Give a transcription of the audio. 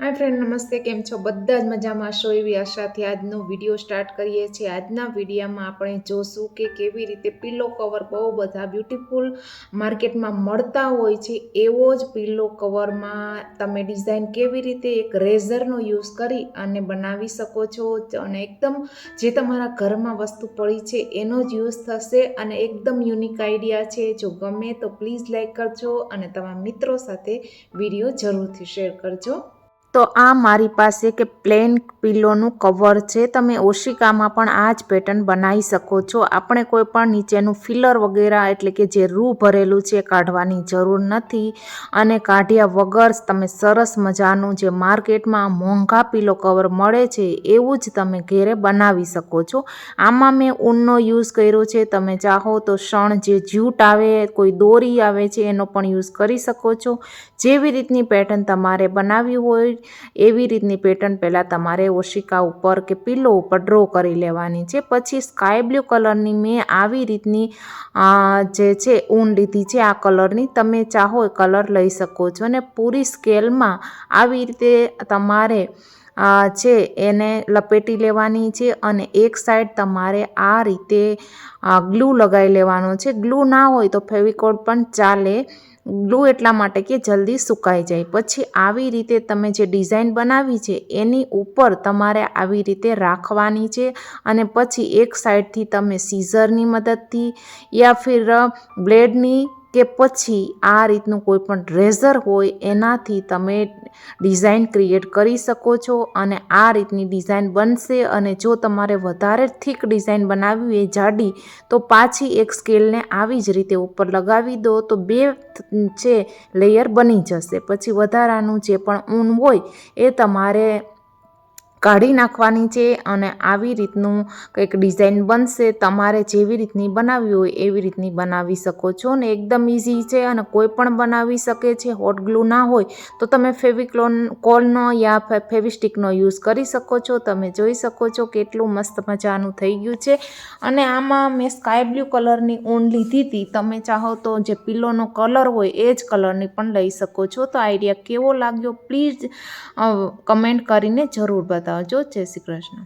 હાય friend નમસ્તે. કેમ છો? બધા જ મજામાં? છો એવી આશાથી આજનો વીડિયો સ્ટાર્ટ કરીએ છીએ. આજના વિડીયામાં આપણે જોશું કે કેવી રીતે પિલ્લો કવર બહુ બધા બ્યુટીફુલ માર્કેટમાં મળતા હોય છે. એવો જ પિલ્લો કવરમાં તમે ડિઝાઇન કેવી રીતે એક રેઝરનો યુઝ કરી અને બનાવી શકો છો અને એકદમ જે તમારા ઘરમાં વસ્તુ પડી છે એનો જ યુઝ થશે અને એકદમ યુનિક આઈડિયા છે. જો ગમે તો પ્લીઝ લાઈક કરજો અને તમારા મિત્રો સાથે વીડિયો જરૂરથી શેર કરજો. તો આ મારી પાસે કે પ્લેન પિલ્લોનું કવર છે. તમે ઓશિકામાં પણ આ જ પેટર્ન બનાવી શકો છો. આપણે કોઈ પણ નીચેનું ફિલર વગેરે, એટલે કે જે રૂ ભરેલું છે, કાઢવાની જરૂર નથી. અને કાઢ્યા વગર તમે સરસ મજાનું જે માર્કેટમાં મોંઘા પીલો કવર મળે છે, એવું જ તમે ઘેરે બનાવી શકો છો. આમાં મેં ઊનનો યુઝ કર્યો છે. તમે ચાહો તો શણ જે જ્યુટ આવે, કોઈ દોરી આવે છે, એનો પણ યુઝ કરી શકો છો. જેવી રીતની પેટર્ન તમારે બનાવવી હોય એવી રીતની પેટર્ન પહેલાં તમારે ઓશિકા ઉપર કે પિલ્લો ઉપર ડ્રો કરી લેવાની છે. પછી સ્કાય બ્લુ કલરની મેં આવી રીતની જે છે ઊન લીધી છે આ કલરની. તમે ચાહો કલર લઈ શકો છો અને પૂરી સ્કેલમાં આવી રીતે તમારે છે એને લપેટી લેવાની છે અને એક સાઈડ તમારે આ રીતે ગ્લુ લગાવી લેવાનો છે. ગ્લુ ના હોય તો ફેવિકોલ પણ ચાલે. ગ્લુ એટલા માટે કે જલ્દી સુકાઈ જાય. પછી આવી રીતે તમે જે ડિઝાઇન બનાવી છે, એની ઉપર તમારે આવી રીતે રાખવાની છે અને પછી એક સાઈડથી તમે સીઝરની મદદથી યા ફિર બ્લેડની કે પછી આ રીતનું કોઈ પણ ડ્રેઝર હોય, એનાથી તમે ડિઝાઇન ક્રિએટ કરી શકો છો અને આ રીતની ડિઝાઇન બનશે અને જો તમારે વધારે થીક ડિઝાઇન બનાવવી હોય જાડી, તો પાછી એક સ્કેલને આવી જ રીતે ઉપર લગાવી દો, તો બે છે લેયર બની જશે. પછી વધારાનું જે પણ ઊન હોય, એ તમારે કાઢી નાખવાની છે અને આવી રીતનું કંઈક ડિઝાઇન બનશે, તમારે જેવી રીતની બનાવવી હોય એવી રીતની બનાવી શકો છો ને એકદમ ઇઝી છે અને કોઈ પણ બનાવી શકે છે, હોટ ગ્લુ ના હોય તો તમે ફેવિક્લોન કોલનો યા ફેવિસ્ટિકનો યુઝ કરી શકો છો, તમે જોઈ શકો છો કેટલું મસ્ત મજાનું થઈ ગયું છે. અને આમાં મેં સ્કાય બ્લુ કલરની ઊન લીધી હતી તમે ચાહો તો જે પિલ્લોનો કલર હોય એ જ કલરની પણ લઈ શકો છો. તો આઈડિયા કેવો લાગ્યો પ્લીઝ કમેન્ટ કરીને જરૂર બતાવો આવજો જય શ્રી કૃષ્ણ.